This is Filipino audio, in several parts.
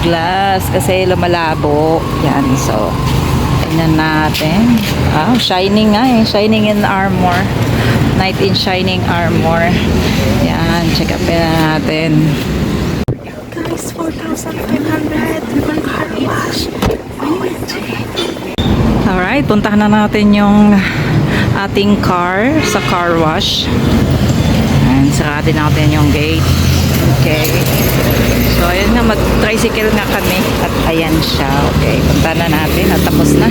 glass kasi lumalabo. Yan, so tingnan natin. Ah, shining nga eh. Shining in armor. Knight in shining armor. Yan, check up natin. Guys, 4,500 for car wash. Alright, puntahan na natin yung ating car sa car wash. And saratin natin yung gate. Okay. So, ayan nga, mag-tricycle nga kami. At ayan siya. Okay, punta na natin. At tapos na.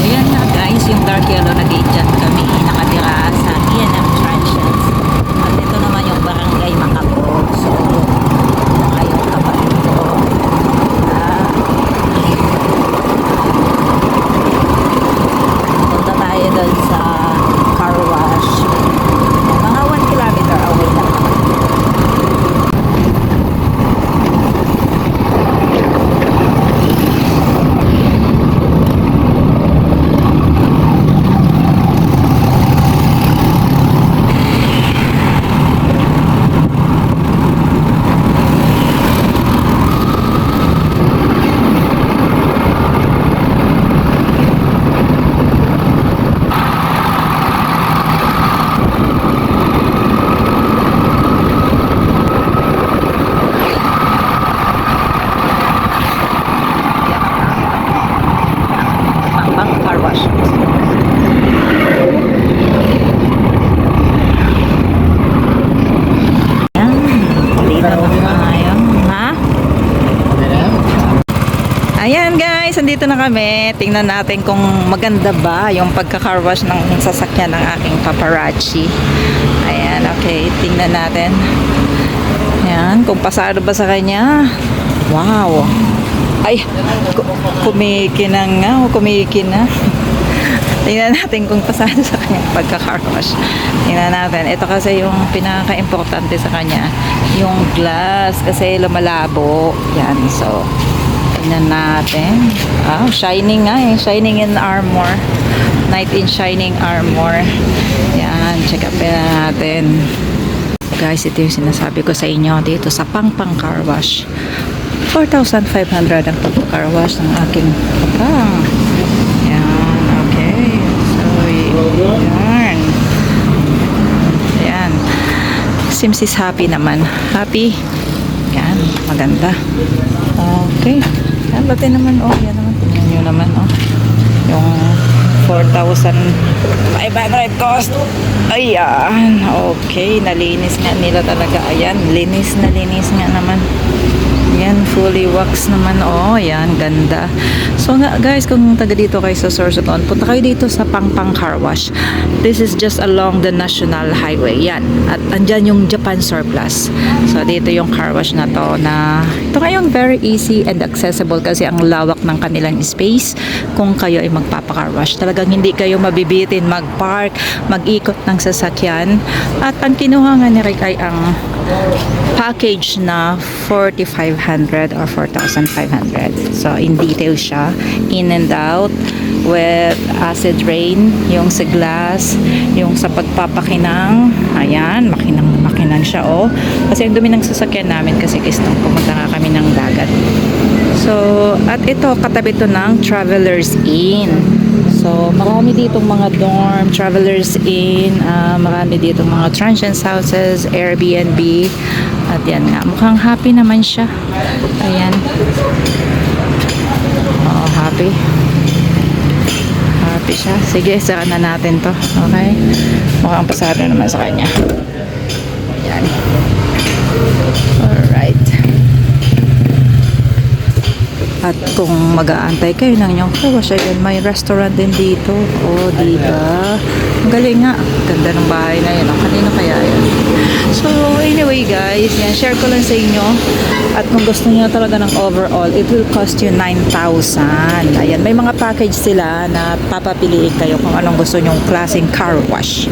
Ayan na guys, yung dark yellow na gate dyan kami nakatira sa E&M Transients. At ito naman yung barangay Makabog. So, ayun kapatid ko. Ah, Punta tayo doon sa car wash. Mga 1 kilometer away lang naman. Pang car wash. Yan. Dito na tayo. Ha? Ayan andito na kami. Tingnan natin kung maganda ba yung pagka-car wash ng sasakyan ng aking paparazzi. Ayan, okay. Tingnan natin. Ayan, kung pasado ba sa kanya. Wow. Ay, ku- kumikinang nga o kumikina. Tingnan natin kung pasado sa kanya pagka-car wash. Tingnan natin. Ito kasi yung pinaka-importante sa kanya. Yung glass kasi lumalabo. Yan. So, tingnan natin. Ah, shining nga eh. Shining in armor. Knight in shining armor. Yan. Check up natin. Guys, ito yung sinasabi ko sa inyo dito sa Pangpang Car Wash. 4,500 ang pagka-car wash ng aking pang. Yan, okay. So, yan. Yan. Sims is happy naman. Happy. Yan, maganda. Okay. Yan, pati naman, oh, yan naman. Tingnan nyo naman, oh. Yung 4,500 cost. Ayan. Okay. Nalinis nga nila talaga. Ayan. Linis na linis nga naman. Yan, fully wax naman. Oh, yan, ganda. So nga, guys, kung taga dito kayo sa Sorsogon, punta kayo dito sa Pangpang Car Wash. This is just along the National Highway. Yan. At andyan yung Japan Surplus. So, dito yung car wash na to na ito ngayon very easy and accessible kasi ang lawak ng kanilang space kung kayo ay magpapa-car wash. Talagang hindi kayo mabibitin mag-park, mag-ikot ng sasakyan. At ang kinuha nga ni Rick ay ang package na 4,500 or 4,500. So, in detail siya. In and out with acid rain, yung sa glass, yung sa pagpapakinang. Ayan, makinang makinang siya, oh. Kasi ang dumi ng sasakyan namin kasi kistong pumunta nga kami ng dagat. So, at ito, katabi to ng Travelers Inn. So, marami ditong mga dorm, Travelers Inn, ah, marami ditong mga transient houses, Airbnb. At yan nga, mukhang happy naman siya. Ayan. Oh, happy. Happy siya. Sige, sara na natin to. Okay? Mukhang pasado naman sa kanya. Ayan. Alright. At kung mag-aantay kayo ng inyong kawash, ayun, may restaurant din dito. O, oh, diba? Ang galing nga. Ganda ng bahay na yun. Oh, kanino kaya yun? So, anyway guys, yan, share ko lang sa inyo. At kung gusto niyo talaga ng overall, it will cost you 9,000. Ayan, may mga package sila na papapiliin kayo kung anong gusto nyong klaseng car wash.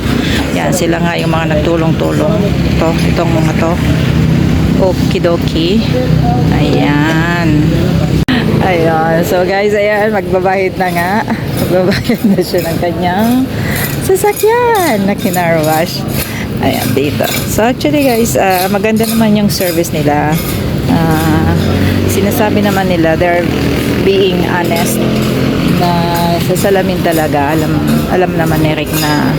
Yan, sila nga yung mga nagtulong-tulong. Ito, itong mga to. Okidoki. Ayan. Ayan. So guys, ayan, magbabayad na nga. Magbabayad na siya ng kanyang sasakyan na kinarwash. Ayan, dito. So actually guys, ah, maganda naman yung service nila. Ah, sinasabi naman nila they're being honest na sa salamin talaga alam alam naman ni Rick na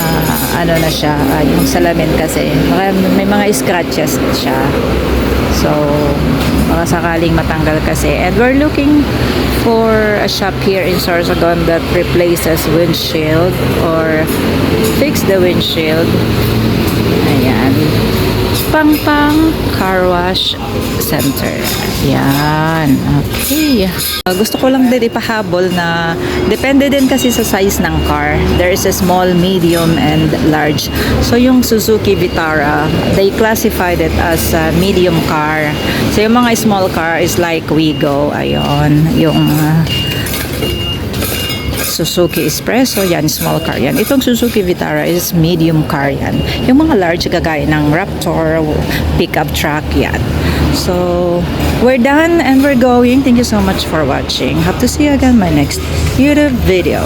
ah, ano na siya ah, yung salamin kasi baka may mga scratches siya so sakaling matanggal kasi. And we're looking for a shop here in Sorsogon that replaces windshield or fix the windshield. Ayan Pang Pang Car Wash Center. Yan. Okay. Uh, gusto ko lang din ipahabol na depende din kasi sa size ng car. There is a small, medium, and large. So yung Suzuki Vitara, they classified it as a medium car. So yung mga small car is like Wigo. Ayon. Yung uh, Suzuki Espresso, yan, small car yan. Itong Suzuki Vitara is medium car yan. Yung mga large kagaya ng Raptor, pickup truck yan. So, we're done and we're going. Thank you so much for watching. Hope to see you again in my next YouTube video.